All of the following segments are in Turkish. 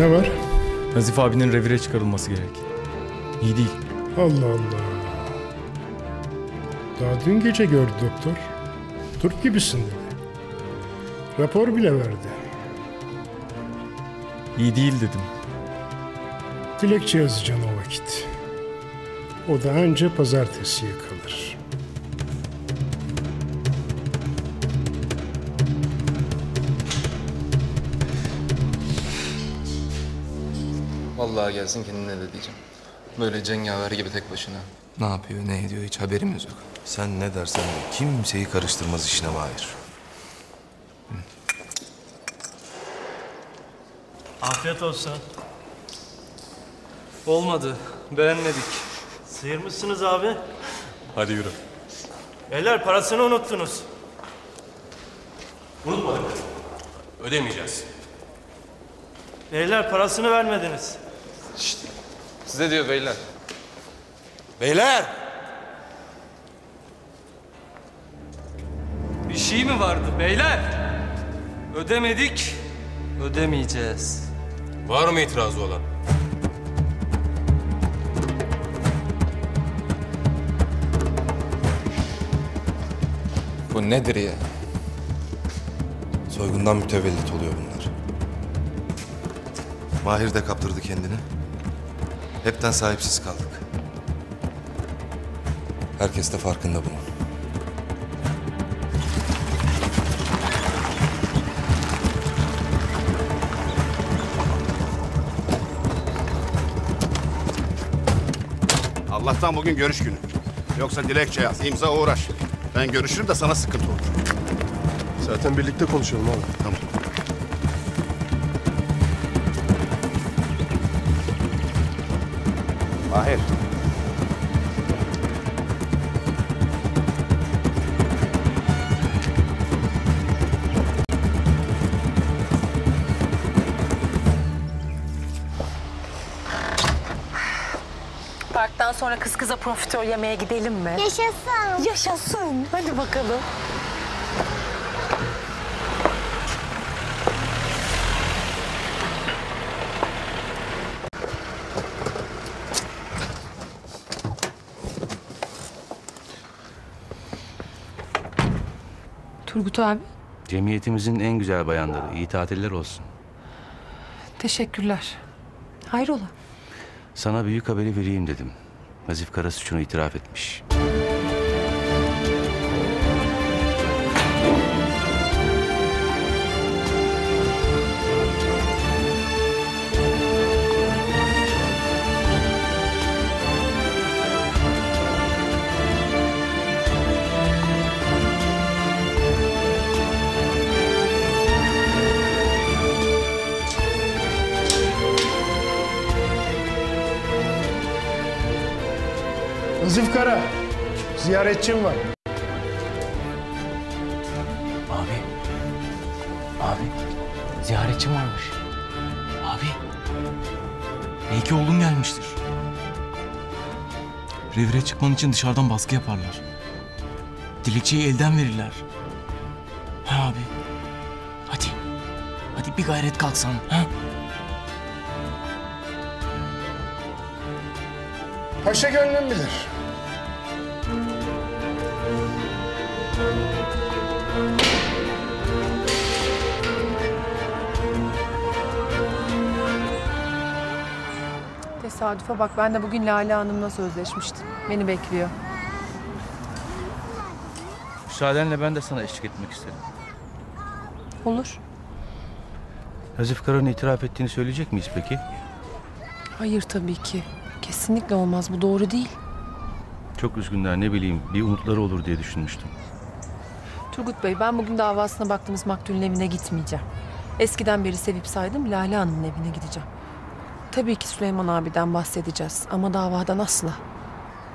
Ne var? Nazif abinin revire çıkarılması gerek. İyi değil. Allah Allah. Daha dün gece gördü doktor. Turp gibisin dedi. Rapor bile verdi. İyi değil dedim. Dilekçe yazacaksın o vakit. O da anca pazartesiye kalır. Vallahi gelsin kendine de diyeceğim. Böyle cengaver gibi tek başına. Ne yapıyor, ne ediyor hiç haberimiz yok. Sen ne dersen de kimseyi karıştırmaz işine Mahir. Afiyet olsun. Olmadı, beğenmedik. Sıyırmışsınız abi. Hadi yürü. Beyler parasını unuttunuz. Unutmadık. Ödemeyeceğiz. Beyler parasını vermediniz. Size diyor beyler. Beyler! Bir şey mi vardı beyler? Ödemedik, ödemeyeceğiz. Var mı itirazı olan? Bu nedir ya? Soygundan mütevellit oluyor bunlar. Mahir de kaptırdı kendini. Hepten sahipsiz kaldık. Herkes de farkında bunun. Allah'tan bugün görüş günü. Yoksa dilekçe yaz, imza uğraş. Ben görüşürüm de sana sıkıntı olur. Zaten birlikte konuşalım abi. Tamam. Sonra kız kıza profiterol yemeye gidelim mi? Yaşasın. Yaşasın. Hadi bakalım. Turgut abi, Cemiyetimizin en güzel bayanları. İyi tatiller olsun. teşekkürler. Hayrola? Sana büyük haberi vereyim dedim. Nazif Kara suçunu itiraf etmiş. Nazif Kara, ziyaretçim var. Abi. Abi. Ziyaretçim varmış. Abi. Belki oğlum gelmiştir. Revire çıkman için dışarıdan baskı yaparlar. Dilekçeyi elden verirler. Ha abi. Hadi. Hadi bir gayret kalksan. Ha? Paşa gönlüm bilir. Tesadüfe bak ben de bugün Lale Hanım'la sözleşmiştim. Beni bekliyor. Müsaadenle ben de sana eşlik etmek isterim. Olur. Nazif Kara'nın itiraf ettiğini söyleyecek miyiz peki? Hayır tabii ki. Kesinlikle olmaz. Bu doğru değil. Çok üzgünler ne bileyim bir umutları olur diye düşünmüştüm. Turgut Bey ben bugün davasına baktığımız maktulün evine gitmeyeceğim. Eskiden beri sevip saydım Lale Hanım'ın evine gideceğim. Tabii ki Süleyman abiden bahsedeceğiz ama davadan asla.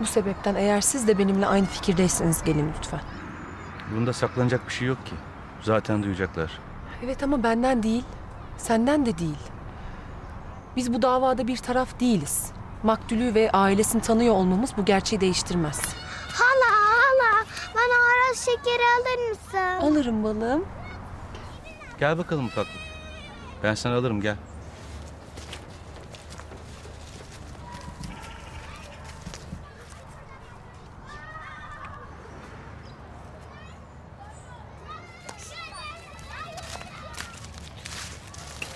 Bu sebepten eğer siz de benimle aynı fikirdeyseniz gelin lütfen. Bunda saklanacak bir şey yok ki. Zaten duyacaklar. Evet ama benden değil, senden de değil. Biz bu davada bir taraf değiliz. Maktulü ve ailesini tanıyor olmamız bu gerçeği değiştirmez. Hala hala bana horoz şekeri alır mısın? Alırım balım. Gel bakalım tatlım. Ben sana alırım gel.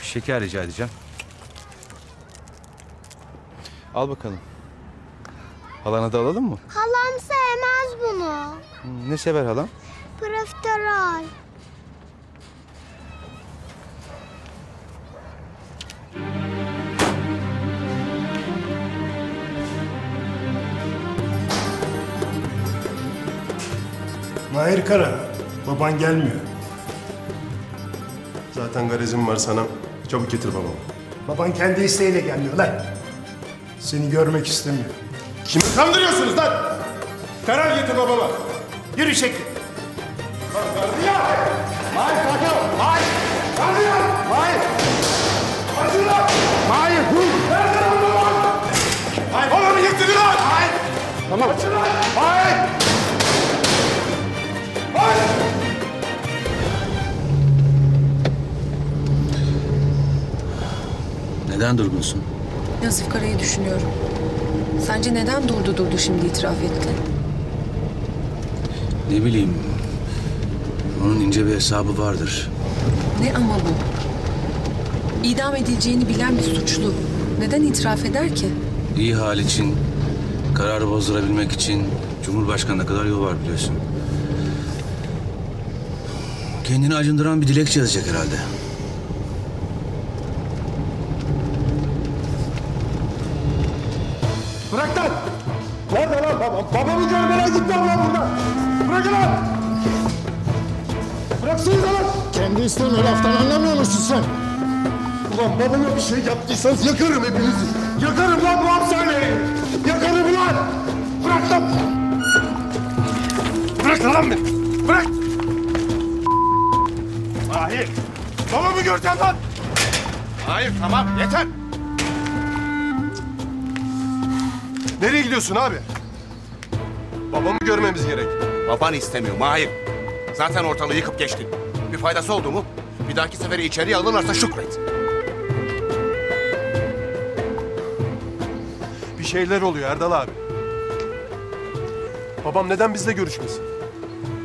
Şeker rica edeceğim. Al bakalım. Halana da alalım mı? Halam sevmez bunu. Ne sever halam? Profiterol. Mahir Kara, baban gelmiyor. Zaten garezim var sana. Çabuk getir babamı. Baban kendi isteğiyle gelmiyor lan. Seni görmek istemiyor. Kimi kandırıyorsunuz lan? Karar getir babama. Yürü şekil. Hayır kalkın. Hayır. Gardiyan. Hayır. Hadi lan. Hayır. Nerede lan babam? Babamı getirin lan. Hayır. Tamam. Açın lan. Neden durgunsun? Nazif Kara'yı düşünüyorum. Sence neden durdu durdu şimdi itiraf etti? Ne bileyim. Onun ince bir hesabı vardır. Ne ama bu? İdam edileceğini bilen bir suçlu. Neden itiraf eder ki? İyi hal için, kararı bozdurabilmek için Cumhurbaşkanı'na kadar yol var biliyorsun. Kendini acındıran bir dilekçe yazacak herhalde. Bırak lan. Nerede lan babam? Babamı görmeden gitmem lan buradan. Bırakın lan. Bıraksana lan. Kendi istediğin laftan anlamıyor musun sen? Ulan babama bir şey yaptıysanız yakarım hepinizi. Yakarım lan bu hapishaneyi. Yakarım lan. Bırak lan. Bırak lan beni. Bırak. Hayır. Babamı göreceğim lan. Hayır tamam yeter. Nereye gidiyorsun abi? Babamı görmemiz gerek. Baban istemiyor Mahir. Zaten ortalığı yıkıp geçtin. Bir faydası oldu mu? Bir dahaki sefere içeriye alırlarsa şükret. Bir şeyler oluyor Erdal abi. Babam neden bizle görüşmesin?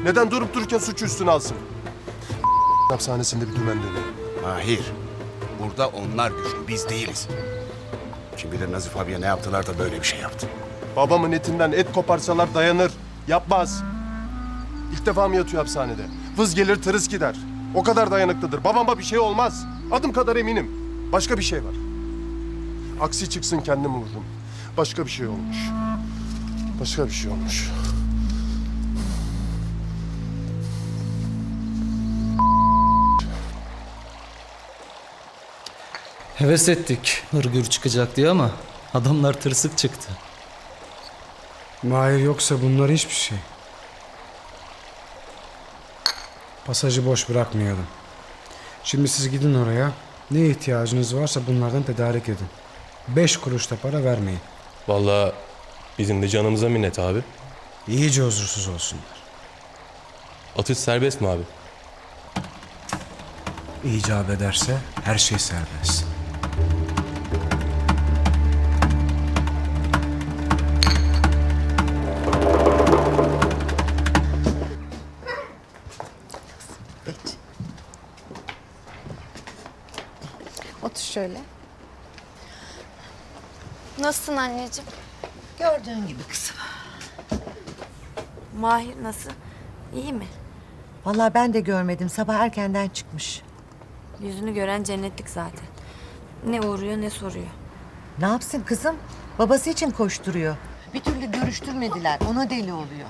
Neden durup dururken suçu üstüne alsın? Hapishanesinde bir dümen dönüyor. Mahir, burada onlar güçlü, biz değiliz. Kim bilir Nazif abiye ne yaptılar da böyle bir şey yaptı. Babamın etinden et koparsalar dayanır. Yapmaz. İlk defa mı yatıyor hapishanede? Vız gelir tırıs gider. O kadar dayanıklıdır. Babama bir şey olmaz. Adım kadar eminim. Başka bir şey var. Aksi çıksın kendimi vururum. Başka bir şey olmuş. Başka bir şey olmuş. Heves ettik hırgür çıkacak diye ama adamlar tırsık çıktı. Mahir yoksa bunlar hiçbir şey. Pasajı boş bırakmayalım. Şimdi siz gidin oraya. Ne ihtiyacınız varsa bunlardan tedarik edin. Beş kuruş da para vermeyin. Vallahi bizim de canımıza minnet abi. İyice huzursuz olsunlar. Atış serbest mi abi? İcap ederse her şey serbest. Şöyle. Nasılsın anneciğim? Gördüğün gibi kızım. Mahir nasıl? İyi mi? Vallahi ben de görmedim. Sabah erkenden çıkmış. Yüzünü gören cennetlik zaten. Ne uğruyor ne soruyor. Ne yapsın kızım? Babası için koşturuyor. Bir türlü görüştürmediler. Ona deli oluyor.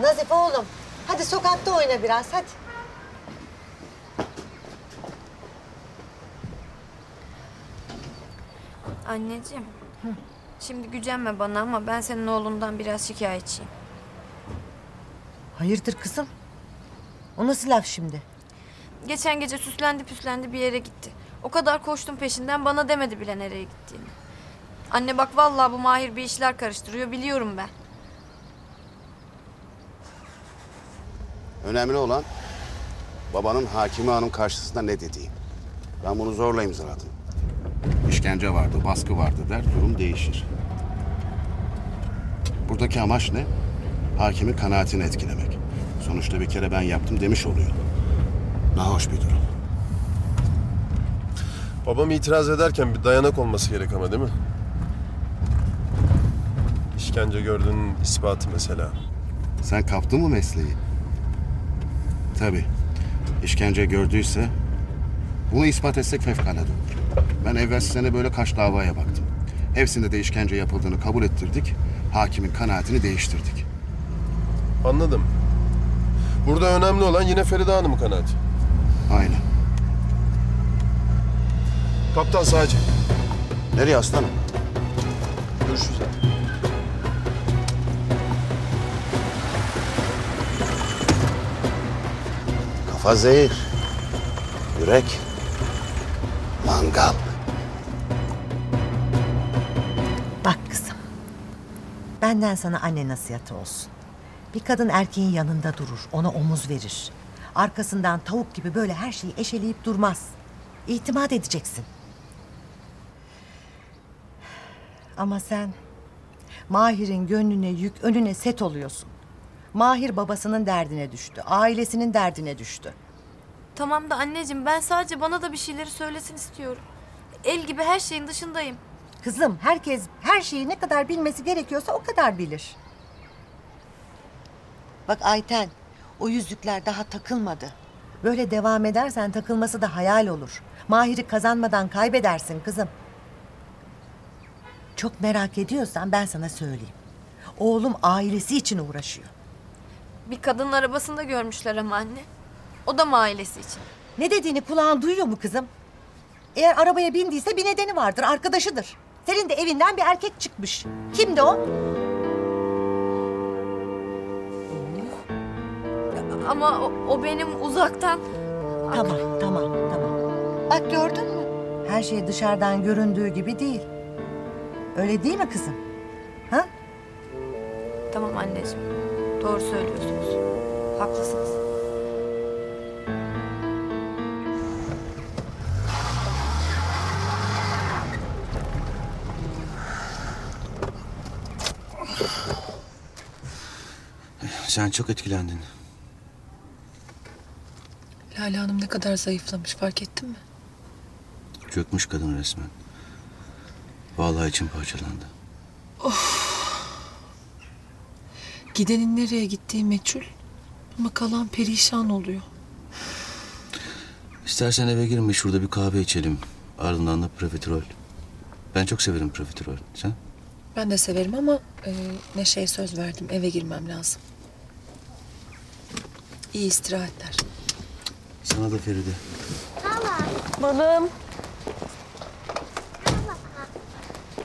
Nazif oğlum. Hadi sokakta oyna biraz hadi. Anneciğim. Şimdi gücenme bana ama ben senin oğlundan biraz şikayetçiyim. Hayırdır kızım? O nasıl laf şimdi? Geçen gece süslendi püslendi bir yere gitti. O kadar koştum peşinden bana demedi bile nereye gittiğini. Anne bak vallahi bu Mahir bir işler karıştırıyor biliyorum ben. Önemli olan babanın Hakime Hanım karşısında ne dediği. Ben bunu zorla imzaladım. İşkence vardı, baskı vardı der, durum değişir. Buradaki amaç ne? Hakimin kanaatini etkilemek. Sonuçta bir kere ben yaptım demiş oluyor. Nahoş bir durum. Babam itiraz ederken bir dayanak olması gerek ama değil mi? İşkence gördüğünün ispatı mesela. Sen kaptın mı mesleği? Tabii. İşkence gördüyse bunu ispat etsek fevkalade olur. Ben evvel sene böyle kaç davaya baktım. Hepsinde de işkence yapıldığını kabul ettirdik. Hakimin kanaatini değiştirdik. Anladım. Burada önemli olan yine Feride Hanım'ın kanaati. Aynen. Kaptan Sağcı. Nereye aslanım? Görüşürüz abi. Kafa zehir. Yürek. Mangal. Benden sana anne nasihatı olsun. Bir kadın erkeğin yanında durur, ona omuz verir. Arkasından tavuk gibi böyle her şeyi eşeleyip durmaz. İtimat edeceksin. Ama sen Mahir'in gönlüne yük, önüne set oluyorsun. Mahir babasının derdine düştü, ailesinin derdine düştü. Tamam da anneciğim ben sadece bana da bir şeyleri söylesin istiyorum. El gibi her şeyin dışındayım. Kızım herkes her şeyi ne kadar bilmesi gerekiyorsa o kadar bilir. Bak Ayten o yüzükler daha takılmadı. Böyle devam edersen takılması da hayal olur. Mahir'i kazanmadan kaybedersin kızım. Çok merak ediyorsan ben sana söyleyeyim. Oğlum ailesi için uğraşıyor. Bir kadının arabasında görmüşler ama anne. O da mı ailesi için? Ne dediğini kulağın duyuyor mu kızım? Eğer arabaya bindiyse bir nedeni vardır, arkadaşıdır. Senin de evinden bir erkek çıkmış. Kimdi o? Ama o, o benim uzaktan... Tamam, tamam, tamam. Bak gördün mü? Her şey dışarıdan göründüğü gibi değil. Öyle değil mi kızım? Ha? Tamam anneciğim. Doğru söylüyorsunuz. Haklısınız. Sen çok etkilendin. Lale Hanım ne kadar zayıflamış fark ettin mi? Çökmüş kadın resmen. Vallahi içim parçalandı. Gidenin nereye gittiği meçhul. Ama kalan perişan oluyor. İstersen eve girme şurada bir kahve içelim. Ardından da profiterol. Ben çok severim profiterol. Sen? Ben de severim ama e, Neşe'ye söz verdim. Eve girmem lazım. İyi istirahatler. Sana da Feride. Balım.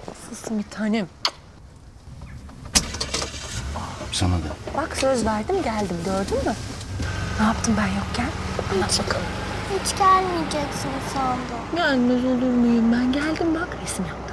Nasılsın bir tanem? Sana da. Bak söz verdim geldim gördün mü? Ne yaptım ben yokken? Anlat bakalım. Hiç gelmeyeceksin sandım. Gelmez olur muyum ben? Geldim bak resim yaptım